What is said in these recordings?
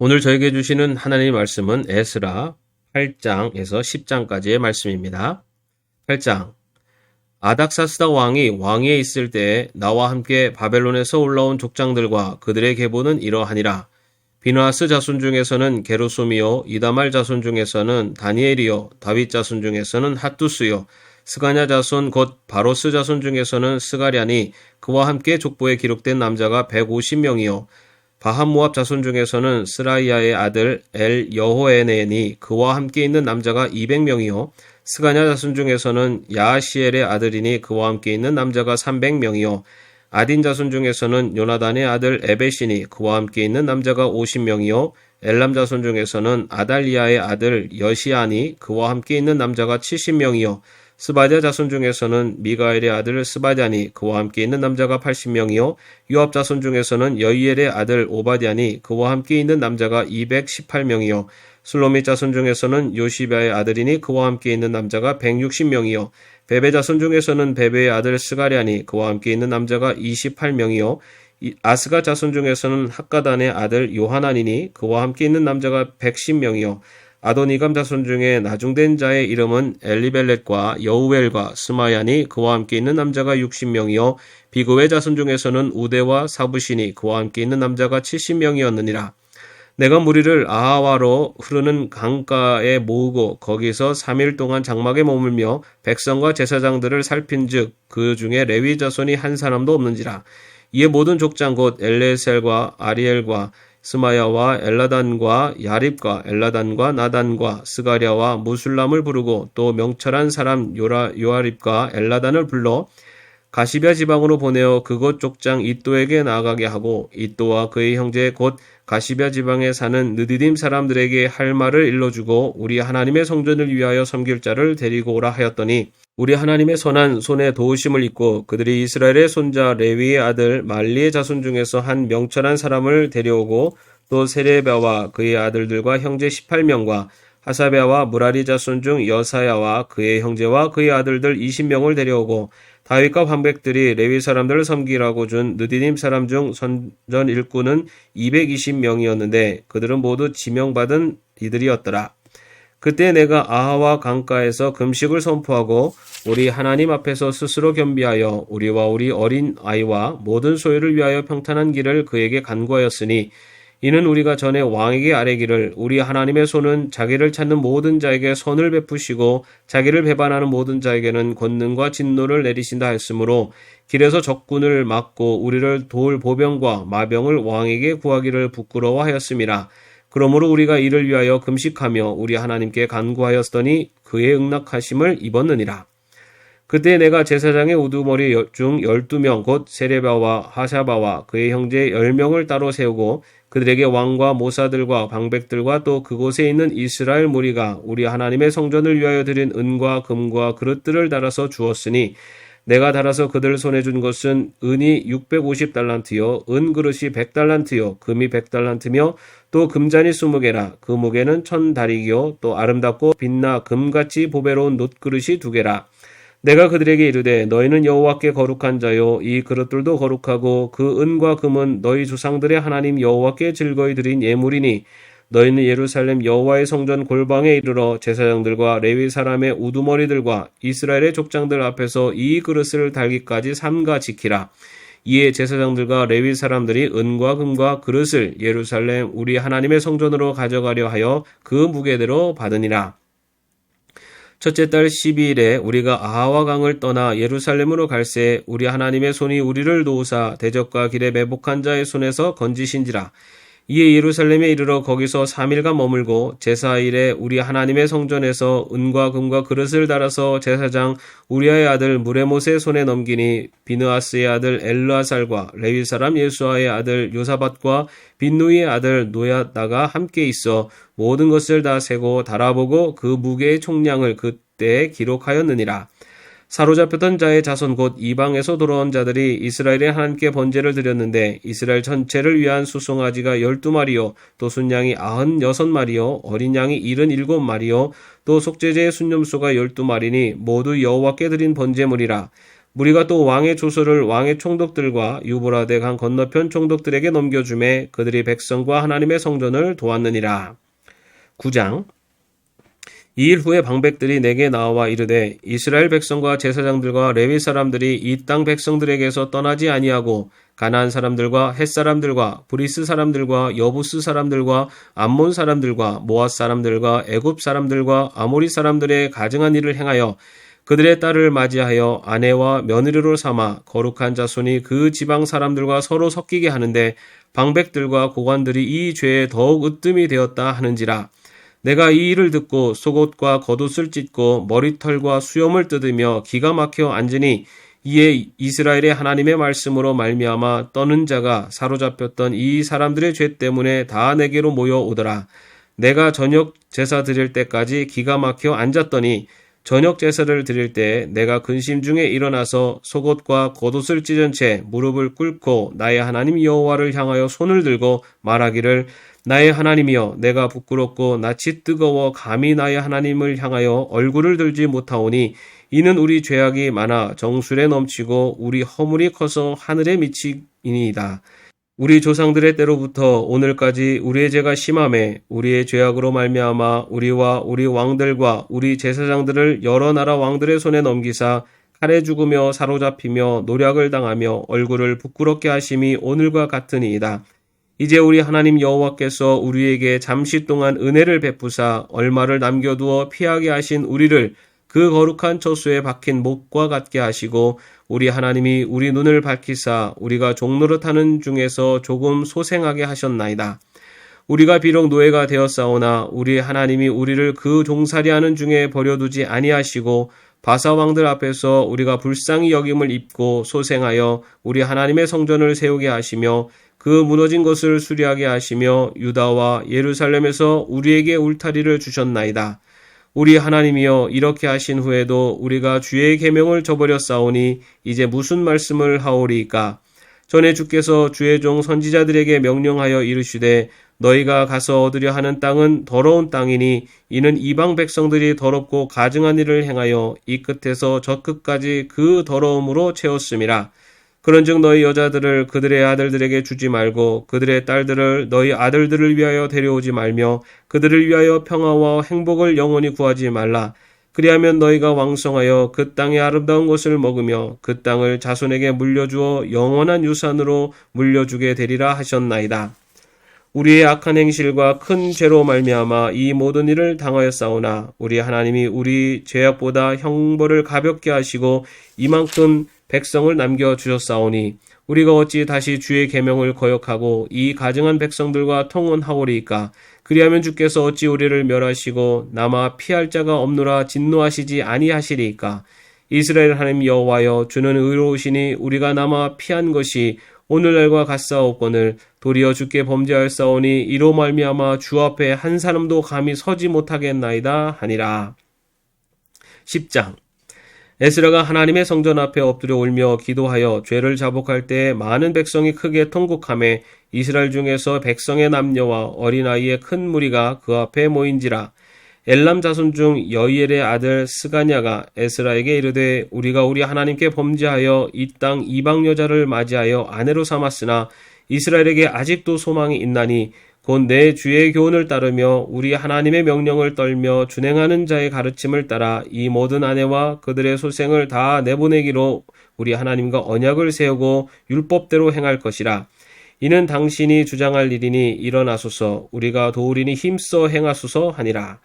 오늘 저에게 주시는 하나님의 말씀은 에스라 8장에서 10장까지의 말씀입니다. 8장 아닥사스다 왕이 왕위에 있을 때 나와 함께 바벨론에서 올라온 족장들과 그들의 계보는 이러하니라. 비누아스 자손 중에서는 게르솜이요 이다말 자손 중에서는 다니엘이요 다윗 자손 중에서는 핫두스요 스가냐 자손 곧 바로스 자손 중에서는 스가랴니 그와 함께 족보에 기록된 남자가 150명이요 바함모압 자손 중에서는 스라이아의 아들 엘 여호에네니 그와 함께 있는 남자가 200명이요. 스가냐 자손 중에서는 야시엘의 아들이니 그와 함께 있는 남자가 300명이요. 아딘 자손 중에서는 요나단의 아들 에베시니 그와 함께 있는 남자가 50명이요. 엘람 자손 중에서는 아달리아의 아들 여시아니 그와 함께 있는 남자가 70명이요 스바디아 자손 중에서는 미가엘의 아들 스바디아니 그와 함께 있는 남자가 80명이요 유압 자손 중에서는 여이엘의 아들 오바디아니 그와 함께 있는 남자가 218명이요 슬로미 자손 중에서는 요시바의 아들이니 그와 함께 있는 남자가 160명이요 베베 자손 중에서는 베베의 아들 스가리아니 그와 함께 있는 남자가 28명이요 아스가 자손 중에서는 학가단의 아들 요하나니니 그와 함께 있는 남자가 110명이요 아도니감 자손 중에 나중된 자의 이름은 엘리벨렛과 여우엘과 스마야니 그와 함께 있는 남자가 60명이요 비그의 자손 중에서는 우데와 사부시니 그와 함께 있는 남자가 70명이었느니라. 내가 무리를 아하와로 흐르는 강가에 모으고 거기서 3일 동안 장막에 머물며 백성과 제사장들을 살핀즉 그 중에 레위 자손이 한 사람도 없는지라. 이에 모든 족장 곧 엘레셀과 아리엘과 스마야와 엘라단과 야립과 엘라단과 나단과 스가랴와 무술람을 부르고 또 명철한 사람 요라, 요아립과 엘라단을 불러 가시비아 지방으로 보내어 그곳 족장 이또에게 나아가게 하고 이또와 그의 형제 곧 가시비아 지방에 사는 느디딤 사람들에게 할 말을 일러주고 우리 하나님의 성전을 위하여 섬길 자를 데리고 오라 하였더니 우리 하나님의 선한 손에 도우심을 입고 그들이 이스라엘의 손자 레위의 아들 말리의 자손 중에서 한 명철한 사람을 데려오고 또 세레베와 그의 아들들과 형제 18명과 하사베와 무라리 자손 중 여사야와 그의 형제와 그의 아들들 20명을 데려오고 다윗과 황백들이 레위 사람들을 섬기라고 준 느디님 사람 중 선전 일꾼은 220명이었는데 그들은 모두 지명받은 이들이었더라. 그때 내가 아하와 강가에서 금식을 선포하고 우리 하나님 앞에서 스스로 겸비하여 우리와 우리 어린 아이와 모든 소유를 위하여 평탄한 길을 그에게 간구하였으니 이는 우리가 전에 왕에게 아뢰기를 우리 하나님의 손은 자기를 찾는 모든 자에게 선을 베푸시고 자기를 배반하는 모든 자에게는 권능과 진노를 내리신다 했으므로 길에서 적군을 막고 우리를 도울 보병과 마병을 왕에게 구하기를 부끄러워하였습니다. 그러므로 우리가 이를 위하여 금식하며 우리 하나님께 간구하였더니 그의 응낙하심을 입었느니라. 그때 내가 제사장의 우두머리 중 열두 명 곧 세레바와 하샤바와 그의 형제 열 명을 따로 세우고 그들에게 왕과 모사들과 방백들과 또 그곳에 있는 이스라엘 무리가 우리 하나님의 성전을 위하여 드린 은과 금과 그릇들을 달아서 주었으니 내가 달아서 그들 손에 준 것은 은이 650달란트요, 은 그릇이 100달란트요, 금이 100달란트며 또 금잔이 20개라. 그 무게는 1000다리요, 또 아름답고 빛나 금같이 보배로운 놋그릇이 두 개라. 내가 그들에게 이르되 너희는 여호와께 거룩한 자요 이 그릇들도 거룩하고 그 은과 금은 너희 조상들의 하나님 여호와께 즐거이 드린 예물이니 너희는 예루살렘 여호와의 성전 골방에 이르러 제사장들과 레위 사람의 우두머리들과 이스라엘의 족장들 앞에서 이 그릇을 달기까지 삼가 지키라. 이에 제사장들과 레위 사람들이 은과 금과 그릇을 예루살렘 우리 하나님의 성전으로 가져가려 하여 그 무게대로 받으니라. 첫째 달 12일에 우리가 아하와 강을 떠나 예루살렘으로 갈새 우리 하나님의 손이 우리를 도우사 대적과 길에 매복한 자의 손에서 건지신지라. 이에 예루살렘에 이르러 거기서 3일간 머물고 제사일에 우리 하나님의 성전에서 은과 금과 그릇을 달아서 제사장 우리아의 아들 무레못의 손에 넘기니 비느아스의 아들 엘르아살과 레위 사람 예수아의 아들 요사밭과 빈누이의 아들 노야다가 함께 있어 모든 것을 다 세고 달아보고 그 무게의 총량을 그때 기록하였느니라. 사로잡혔던 자의 자손 곧 이방에서 돌아온 자들이 이스라엘의 하나님께 번제를 드렸는데 이스라엘 전체를 위한 수송아지가 열두 마리요 또 순양이 아흔 여섯 마리요 어린 양이 일흔 일곱 마리요 또 속죄제의 순념수가 열두 마리니 모두 여호와께 드린 번제물이라 무리가 또 왕의 조서를 왕의 총독들과 유브라데 강 건너편 총독들에게 넘겨주매 그들이 백성과 하나님의 성전을 도왔느니라. 9장 이일 후에 방백들이 내게 나와 이르되 이스라엘 백성과 제사장들과 레위 사람들이 이 땅 백성들에게서 떠나지 아니하고 가나안 사람들과 헷 사람들과 브리스 사람들과 여부스 사람들과 암몬 사람들과 모앗 사람들과 애굽 사람들과 아모리 사람들의 가증한 일을 행하여 그들의 딸을 맞이하여 아내와 며느리로 삼아 거룩한 자손이 그 지방 사람들과 서로 섞이게 하는데 방백들과 고관들이 이 죄에 더욱 으뜸이 되었다 하는지라 내가 이 일을 듣고 속옷과 겉옷을 찢고 머리털과 수염을 뜯으며 기가 막혀 앉으니 이에 이스라엘의 하나님의 말씀으로 말미암아 떠는 자가 사로잡혔던 이 사람들의 죄 때문에 다 내게로 모여오더라. 내가 저녁 제사 드릴 때까지 기가 막혀 앉았더니 저녁 제사를 드릴 때 내가 근심 중에 일어나서 속옷과 겉옷을 찢은 채 무릎을 꿇고 나의 하나님 여호와를 향하여 손을 들고 말하기를 나의 하나님이여 내가 부끄럽고 낯이 뜨거워 감히 나의 하나님을 향하여 얼굴을 들지 못하오니 이는 우리 죄악이 많아 정술에 넘치고 우리 허물이 커서 하늘에 미치이니이다. 우리 조상들의 때로부터 오늘까지 우리의 죄가 심함에 우리의 죄악으로 말미암아 우리와 우리 왕들과 우리 제사장들을 여러 나라 왕들의 손에 넘기사 칼에 죽으며 사로잡히며 노략을 당하며 얼굴을 부끄럽게 하심이 오늘과 같으니이다. 이제 우리 하나님 여호와께서 우리에게 잠시 동안 은혜를 베푸사 얼마를 남겨두어 피하게 하신 우리를 그 거룩한 처수에 박힌 목과 같게 하시고 우리 하나님이 우리 눈을 밝히사 우리가 종노릇하는 중에서 조금 소생하게 하셨나이다. 우리가 비록 노예가 되었사오나 우리 하나님이 우리를 그 종살이하는 중에 버려두지 아니하시고 바사 왕들 앞에서 우리가 불쌍히 여김을 입고 소생하여 우리 하나님의 성전을 세우게 하시며 그 무너진 것을 수리하게 하시며 유다와 예루살렘에서 우리에게 울타리를 주셨나이다. 우리 하나님이여 이렇게 하신 후에도 우리가 주의 계명을 저버렸사오니 이제 무슨 말씀을 하오리까? 전에 주께서 주의 종 선지자들에게 명령하여 이르시되 너희가 가서 얻으려 하는 땅은 더러운 땅이니 이는 이방 백성들이 더럽고 가증한 일을 행하여 이 끝에서 저 끝까지 그 더러움으로 채웠음이라. 그런즉 너희 여자들을 그들의 아들들에게 주지 말고 그들의 딸들을 너희 아들들을 위하여 데려오지 말며 그들을 위하여 평화와 행복을 영원히 구하지 말라. 그리하면 너희가 왕성하여 그 땅의 아름다운 것을 먹으며 그 땅을 자손에게 물려주어 영원한 유산으로 물려주게 되리라 하셨나이다. 우리의 악한 행실과 큰 죄로 말미암아 이 모든 일을 당하였사오나 우리 하나님이 우리 죄악보다 형벌을 가볍게 하시고 이만큼 백성을 남겨 주셨사오니 우리가 어찌 다시 주의 계명을 거역하고 이 가증한 백성들과 통혼하오리이까? 그리하면 주께서 어찌 우리를 멸하시고 남아 피할 자가 없노라 진노하시지 아니하시리이까? 이스라엘 하나님 여호와여 주는 의로우시니 우리가 남아 피한 것이 오늘날과 같사옵거늘 도리어 주께 범죄하였사오니 이로 말미암아 주 앞에 한 사람도 감히 서지 못하겠나이다 하니라. 10장 에스라가 하나님의 성전 앞에 엎드려 울며 기도하여 죄를 자복할 때 많은 백성이 크게 통곡함에 이스라엘 중에서 백성의 남녀와 어린아이의 큰 무리가 그 앞에 모인지라. 엘람 자손 중 여이엘의 아들 스가냐가 에스라에게 이르되 우리가 우리 하나님께 범죄하여 이 땅 이방 여자를 맞이하여 아내로 삼았으나 이스라엘에게 아직도 소망이 있나니 곧 내 주의 교훈을 따르며 우리 하나님의 명령을 떨며 준행하는 자의 가르침을 따라 이 모든 아내와 그들의 소생을 다 내보내기로 우리 하나님과 언약을 세우고 율법대로 행할 것이라. 이는 당신이 주장할 일이니 일어나소서 우리가 도우리니 힘써 행하소서 하니라.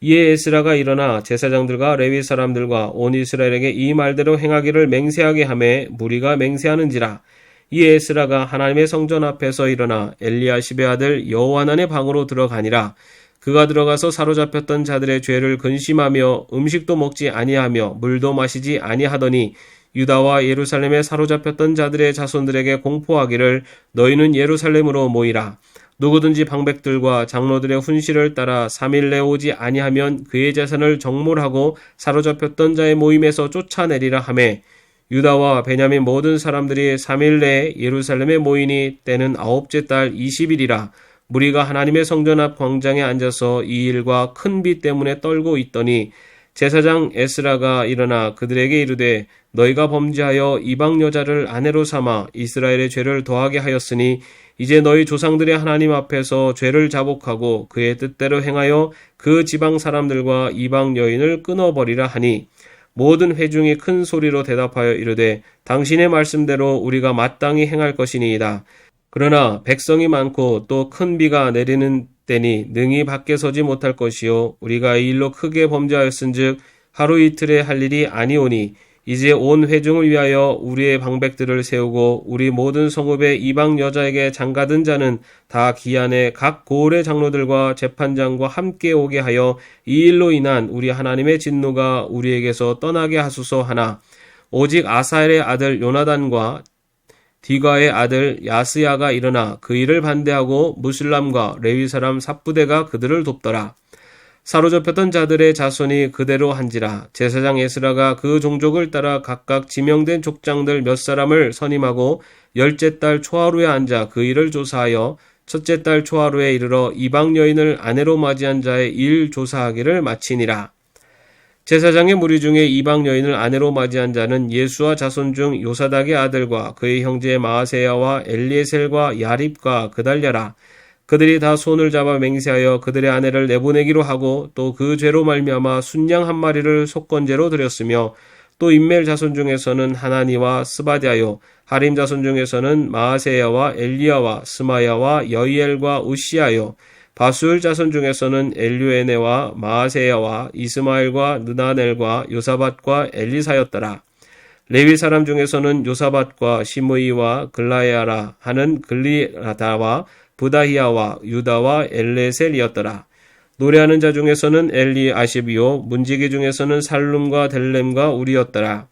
이에 에스라가 일어나 제사장들과 레위 사람들과 온 이스라엘에게 이 말대로 행하기를 맹세하게 하매 무리가 맹세하는지라. 이 에스라가 하나님의 성전 앞에서 일어나 엘리야십의 아들 여호와난의 방으로 들어가니라. 그가 들어가서 사로잡혔던 자들의 죄를 근심하며 음식도 먹지 아니하며 물도 마시지 아니하더니 유다와 예루살렘에 사로잡혔던 자들의 자손들에게 공포하기를 너희는 예루살렘으로 모이라. 누구든지 방백들과 장로들의 훈시를 따라 3일 내 오지 아니하면 그의 재산을 정몰하고 사로잡혔던 자의 모임에서 쫓아내리라 하매 유다와 베냐민 모든 사람들이 3일 내에 예루살렘에 모이니 때는 아홉째 달 20일이라 무리가 하나님의 성전 앞 광장에 앉아서 이 일과 큰 비 때문에 떨고 있더니 제사장 에스라가 일어나 그들에게 이르되 너희가 범죄하여 이방 여자를 아내로 삼아 이스라엘의 죄를 더하게 하였으니 이제 너희 조상들의 하나님 앞에서 죄를 자복하고 그의 뜻대로 행하여 그 지방 사람들과 이방 여인을 끊어버리라 하니 모든 회중이 큰 소리로 대답하여 이르되 당신의 말씀대로 우리가 마땅히 행할 것이니이다. 그러나 백성이 많고 또 큰 비가 내리는 때니 능히 밖에 서지 못할 것이요 우리가 이 일로 크게 범죄하였은즉 하루 이틀에 할 일이 아니오니 이제 온 회중을 위하여 우리의 방백들을 세우고 우리 모든 성읍의 이방 여자에게 장가든 자는 다 기한에 각 고을의 장로들과 재판장과 함께 오게 하여 이 일로 인한 우리 하나님의 진노가 우리에게서 떠나게 하소서 하나 오직 아사엘의 아들 요나단과 디가의 아들 야스야가 일어나 그 일을 반대하고 무슬람과 레위 사람 삽부대가 그들을 돕더라. 사로잡혔던 자들의 자손이 그대로 한지라 제사장 에스라가 그 종족을 따라 각각 지명된 족장들 몇 사람을 선임하고 열째 달 초하루에 앉아 그 일을 조사하여 첫째 달 초하루에 이르러 이방 여인을 아내로 맞이한 자의 일 조사하기를 마치니라. 제사장의 무리 중에 이방 여인을 아내로 맞이한 자는 예수와 자손 중 요사닥의 아들과 그의 형제 마아세야와 엘리에셀과 야립과 그달랴라. 그들이 다 손을 잡아 맹세하여 그들의 아내를 내보내기로 하고 또 그 죄로 말미암아 순양 한 마리를 속건제로 드렸으며 또 인멜 자손 중에서는 하나니와 스바디아요 하림 자손 중에서는 마아세야와 엘리야와 스마야와 여이엘과 우시아요 바수울 자손 중에서는 엘류에네와 마아세야와 이스마엘과 느나넬과 요사밭과 엘리사였더라. 레위 사람 중에서는 요사밭과 시므이와 글라야라 하는 글리라다와 부다히야와 유다와 엘레셀이었더라. 노래하는 자 중에서는 엘리 아시비오, 문지기 중에서는 살룸과 델렘과 우리였더라.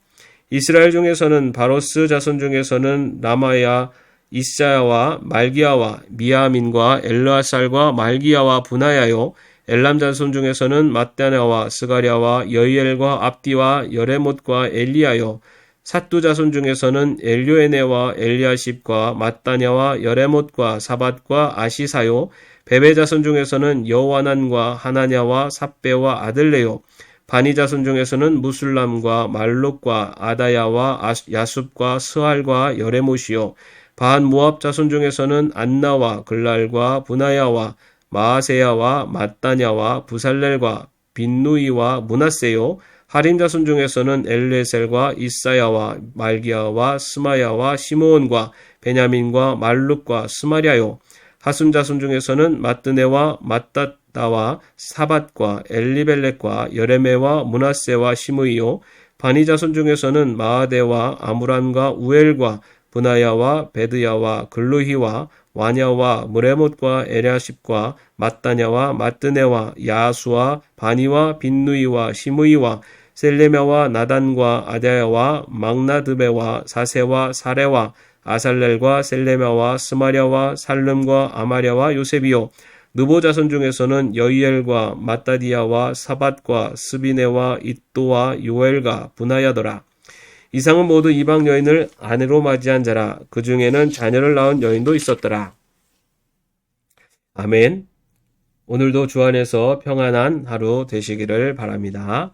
이스라엘 중에서는 바로스 자손 중에서는 라마야, 이사야와 말기야와 미야민과 엘르아살과 말기야와 분하야요 엘람 자손 중에서는 mat다나와 스가랴와 여이엘과 압디와 여레못과 엘리야요 사뚜 자손 중에서는 엘료에네와 엘리아십과 mat다냐와 여레못과 사밧과 아시사요 베베 자손 중에서는 여와난과 하나냐와 삽베와 아들레요 바니 자손 중에서는 무술람과 말록과 아다야와 야숲과 스할과 여레못이요 반 모압 자손 중에서는 안나와 글랄과 분하야와 마아세야와 mat다냐와 부살렐과 빈누이와 문하세요 하림 자손 중에서는 엘레셀과 이사야와 말기야와 스마야와 시므온과 베냐민과 말룩과 스마랴요. 하순 자손 중에서는 마뜨네와 마따다와 사밧과 엘리벨렉과 여레메와 문하세와 시므이요. 바니 자손 중에서는 마아데와 아무람과 우엘과 분하야와 베드야와 글루히와 와냐와 무레못과 에랴십과 mat다냐와 마뜨네와 야수와 바니와 빈누이와 시므이와 셀레메와 나단과 아다야와 막나드베와 사세와 사레와 아살렐과 셀레메와 스마랴와 살름과 아마랴와 요셉이요 느보 자손 중에서는 여이엘과 마따디야와 사밧과 스비네와 이또와 요엘과 분하야더라. 이상은 모두 이방 여인을 아내로 맞이한 자라. 그 중에는 자녀를 낳은 여인도 있었더라. 아멘. 오늘도 주 안에서 평안한 하루 되시기를 바랍니다.